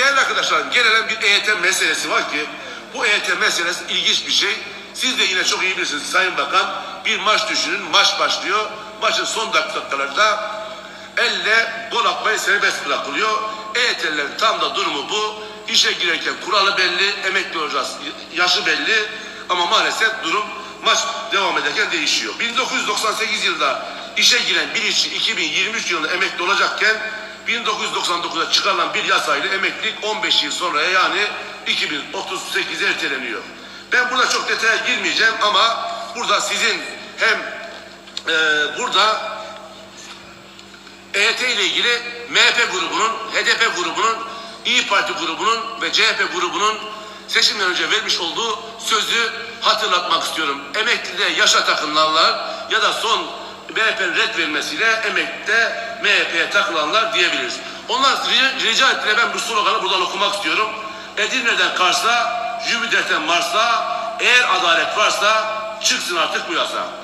Değerli arkadaşlarım gelelim bir EYT meselesi var ki bu EYT meselesi ilginç bir şey. Siz de yine çok iyi bilirsiniz Sayın Bakan. Bir maç düşünün. Maç başlıyor. Maçın son dakikalarında elle gol atmayı serbest bırakılıyor. EYT'lilerin tam da durumu bu. İşe girerken kuralı belli, emekli olacağız, yaşı belli ama maalesef durum maç devam ederken değişiyor. 1998 yılında işe giren bir işçi 2023 yılında emekli olacakken 1999'da çıkarılan bir yasayla emeklilik 15 yıl sonraya yani 2038'e erteleniyor. Ben burada çok detaya girmeyeceğim ama burada sizin hem e, burada EYT ile ilgili MHP grubunun, HDP grubunun, İyi Parti grubunun ve CHP grubunun seçimden önce vermiş olduğu sözü hatırlatmak istiyorum. Emeklide yaşa takılanlar ya da son MHP'nin red vermesiyle emeklide MHP'ye takılanlar diyebiliriz. Onlar rica ettiler ben bu sloganı buradan okumak istiyorum. Edirne'den Kars'a, Jübiter'den Mars'a, eğer adalet varsa çıksın artık bu yasa.